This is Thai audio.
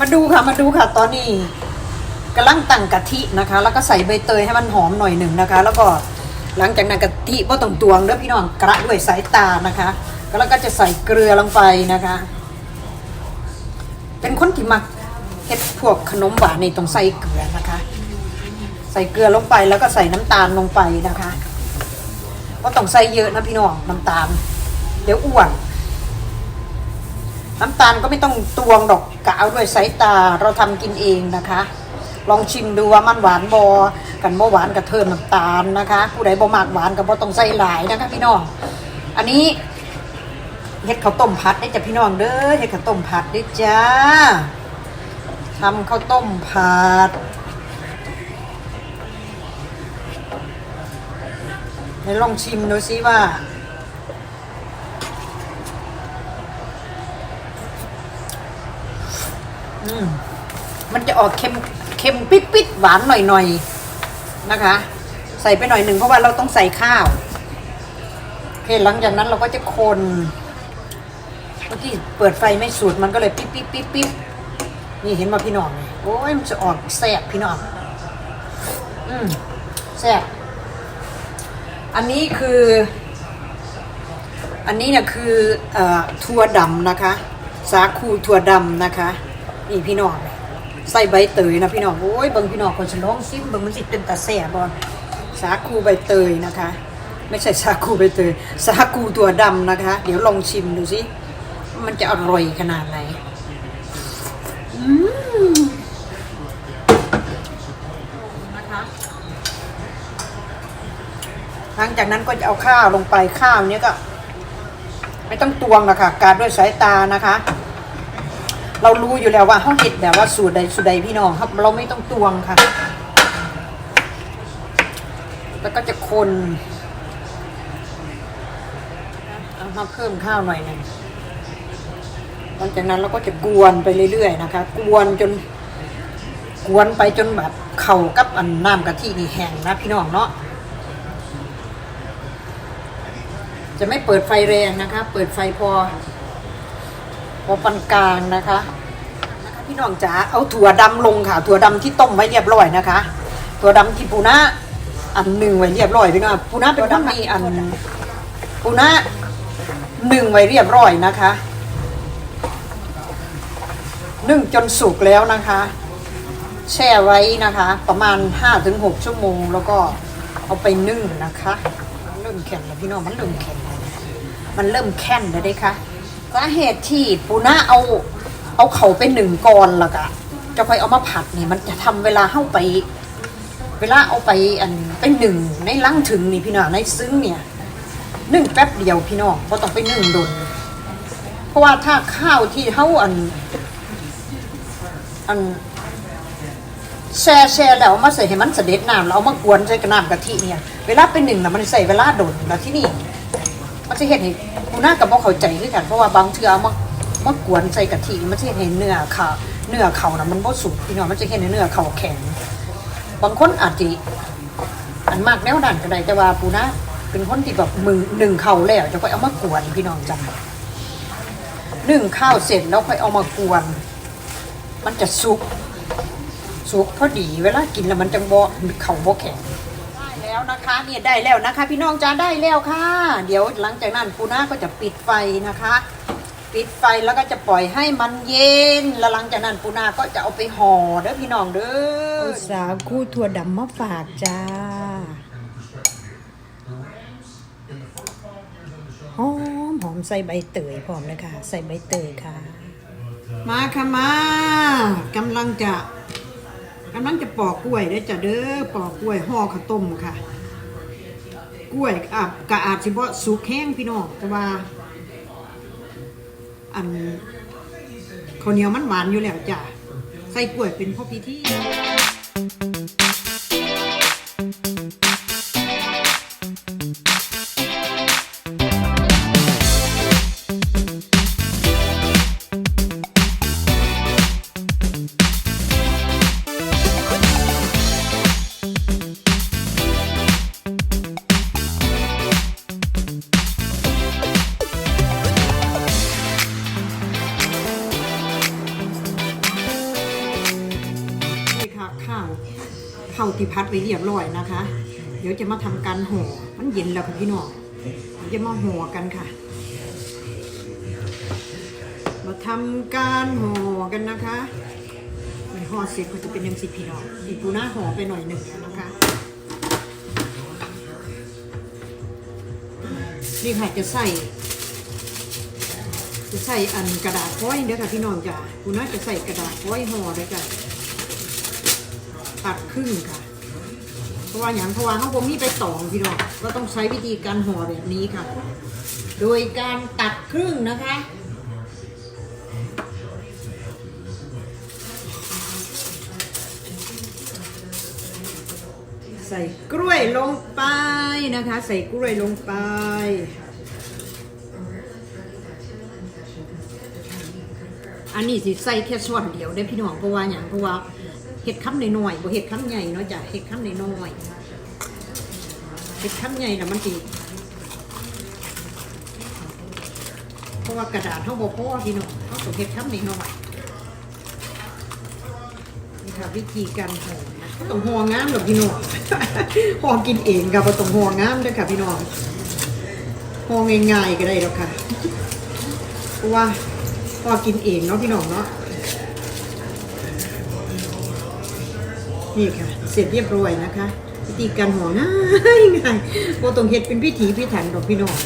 มาดูค่ะมาดูค่ะตอนนี้กำลังตั้งกะทินะคะ แล้วก็ใส่ใบเตยให้มันหอมหน่อยหนึ่งนะคะ แล้วก็หลังจากนั้นกะทิบ่ต้องตวงเด้อพี่น้องกระด้วยสายตานะคะ แล้วก็จะใส่เกลือลงไปนะคะ เป็นคนที่มักเฮ็ดพวกขนมหวานนี่ต้องใส่เกลือนะคะ ใส่เกลือลงไปแล้วก็ใส่น้ำตาลลงไปนะคะว่าต้องใส่เยอะนะพี่น้องน้ำตาล เดี๋ยวอ้วน น้ำตาลก็ไม่ต้องตวงดอกกะเอาด้วยสายตาเราทำกินเองนะคะ ลองชิมดูว่ามันหวานบอกันบ่หวานกับเทิมน้ำตาลนะคะ ผู้ใดบ่มากหวานก็บ่ต้องใส่หลายนะคะพี่น้อง อันนี้เฮ็ดข้าวต้มผัดได้จ้ะพี่น้องเด้อเฮ็ดข้าวต้มผัดได้จ้าทำข้าวต้มผัดเดี๋ยวลองชิมดูซิว่า อืมมันจะออกเค็มเค็มปิดปิดหวานหน่อยหน่อยๆนะคะ ใส่ไปหน่อยหนึ่งเพราะว่าเราต้องใส่ข้าวโอเคหลังจากนั้นเราก็จะคนเมื่อกี้เปิดไฟไม่สุดมันก็เลยปิ๊บปิ๊บปิ๊บปิ๊บนี่เห็นมาพี่น้องนี่โอ้ยมันจะออกแซ่บพี่น้อง อืมแซ่บอันนี้คือ อันนี้เนี่ยคืออถั่วดำนะคะ สาคูถั่วดำนะคะ นี่พี่น้องใส่ใบเตยนะพี่น้องโอ้ยเบิ่งพี่น้องคนฉลองซิมเบิ่งมันสิเป็นตาแซ่บบอสาคูใบเตยนะคะ ไม่ใช่สาคูใบเตยสาคูถั่วดำนะคะ เดี๋ยวลองชิมดูสิมันจะอร่อยขนาดไหนนะคะหลังจากนั้นก็จะเอาข้าวลงไปข้าวเนี้ยก็ ไม่ต้องตวงนะคะการด้วยสายตานะคะ เรารู้อยู่แล้วว่าเขาเห็ดแบบว่าสูตรใดสูตรใดพี่น้องครับ เราไม่ต้องตวงค่ะ แล้วก็จะคนเอามาเพิ่มข้าวหน่อยหนึงหลังจากนั้นเราก็จะกวนไปเรื่อยๆนะคะ กวนจนกวนไปจนแบบเข่ากับอันน้ำกะทินี่แห้งนะพี่น้องเนาะจะไม่เปิดไฟแรงนะคะ เปิดไฟพอ พอปานกลางนะคะนะคะพี่น้องจ๋าเอาถั่วดำลงค่ะ ถั่วดำที่ต้มไว้เรียบร้อยนะคะ ถั่วดำที่ปูนะอันหนึ่งไว้เรียบร้อยพี่น้องปูนะเป็นคนมีอันปูนะหนึ่งไว้เรียบร้อยนะคะนึ่งจนสุกแล้วนะคะ แช่ไว้นะคะ ประมาณ 5-6 ชั่วโมง แล้วก็เอาไปนึ่งนะคะ เริ่มแข็งแล้วพี่น้องมันเริ่มแข็งมันเริ่มแข็งแล้วเด้ค่ะ สาเหตุที่ปูน่าเอาเอาเขาไปหนึ่งก่อนละกะจะค่อยเอามาผัดนี่มันจะทำเวลาเข้าไป เวลาเอาไปอันไปหนึ่งในลังถึงนี่พี่น้องในซึ้งเนี่ยนึ่งแป๊บเดียวพี่น้องเพราะต้องไปนึ่งดนเพราะว่าถ้าข้าวที่เขาอัน อันแช่แช่แล้วเอามาใส่ให้มันเสด็จน้ำแล้วเอามากวนใส่กับน้ำกะทิเนี่ย เวลาเป็นหนึ่งนะมันใส่เวลาโดนแล้วที่นี่ มันจะเห็นให้กูน่ากับบ่เข้าใจคือกันเพราะว่าบางเทื่อเอามามากวนใส่กะทิมันจะเห็นให้เนื้อขาเนื้อเข่านะมันบ่สุกพี่น้องมันจะเห็นให้เนื้อเข่าแข็ง บางคนอาจจะอันมากแนวดันก็ได้แต่ว่าปูนะเป็นคนที่แบบมึงหนึ่งเข่าแล้วจะค่อยเอามากวนพี่น้องจ้ะหนึ่งข้าวเสร็จแล้วค่อยเอามากวน มันจะสุกสุกพอดีเวลากินแล้วมันจังบ่เข่าบ่แข็ง แล้วนะคะเนี่ยได้แล้วนะคะ พี่น้องจ้าได้แล้วค่ะ เดี๋ยวหลังจากนั้นปูนาก็จะปิดไฟนะคะ ปิดไฟแล้วก็จะปล่อยให้มันเย็นแล้วหลังจากนั้นปูนาก็จะเอาไปห่อเด้อพี่น้องเด้อสาวคู่ถั่วดำมาฝากจ้าหอมหอมใส่ใบเตยพร้อมนะคะใส่ใบเตยค่ะ มาค่ะมากำลังจะ กำลังจะปอกกล้วยเด้จ้ะเด้อปอกกล้วยห่อข้าวต้มค่ะ กล้วยอะกะอาบสิบ่สุกแห้งพี่น้องแต่ว่า อันข้าวเหนียวมันหวานอยู่แล้วจ้ะใส่กล้วยเป็นพ่อพิธี ที่พัดไว้เรียบร้อยนะคะ เดี๋ยวจะมาทำการห่อมันเย็นแล้วค่ะพี่น้องเดี๋ยวจะมาห่อกันค่ะ มาทำการห่อกันนะคะมันห่อเสร็จก็จะเป็นยังสิพี่น้องอีปูหน้าห่อไปหน่อยหนึ่งนะคะนี่ค่ะจะใส่จะใส่อันกระดาษฟอยเด้อค่ะพี่น้องจ้ะคุณน่าจะใส่กระดาษฟอยห่อด้วยจ้ะตัดครึ่งค่ะ เพราะว่าอย่างเพราะว่าเขาผมมีไปตอพี่น้องก็ต้องใช้วิธีการห่อแบบนี้ค่ะ โดยการตัดครึ่งนะคะใส่กล้วยลงไปนะคะ ใส่กล้วยลงไป อันนี้สิใส่แค่ส่วนเดียวได้พี่น้องเพราะว่าอย่างเพราะว่า เห็ดคำน้อยๆบ่เห็ดคำใหญ่เนาะจ้ะเห็ดคำน้อยๆเห็ดคำใหญ่น่ะมันสิเพราะว่ากระดาษเท่าบ่พอพี่น้องเขาต้องเห็ดคำน้อยๆนี่ค่ะวิธีการห่อต้องห่องามหรอกพี่น้องห่อกินเองกับบ่ต้องห่องามเด้อค่ะพี่น้องห่อง่ายๆก็ได้แล้วค่ะเพราะว่าพอกินเองเนาะพี่น้องเนาะ นี่ค่ะ เสร็จเรียบร้อยนะคะวิธีการห่อง่ายง่ายโบต้องเห็ดเป็นพิถีพิถันดอกพี่น้อง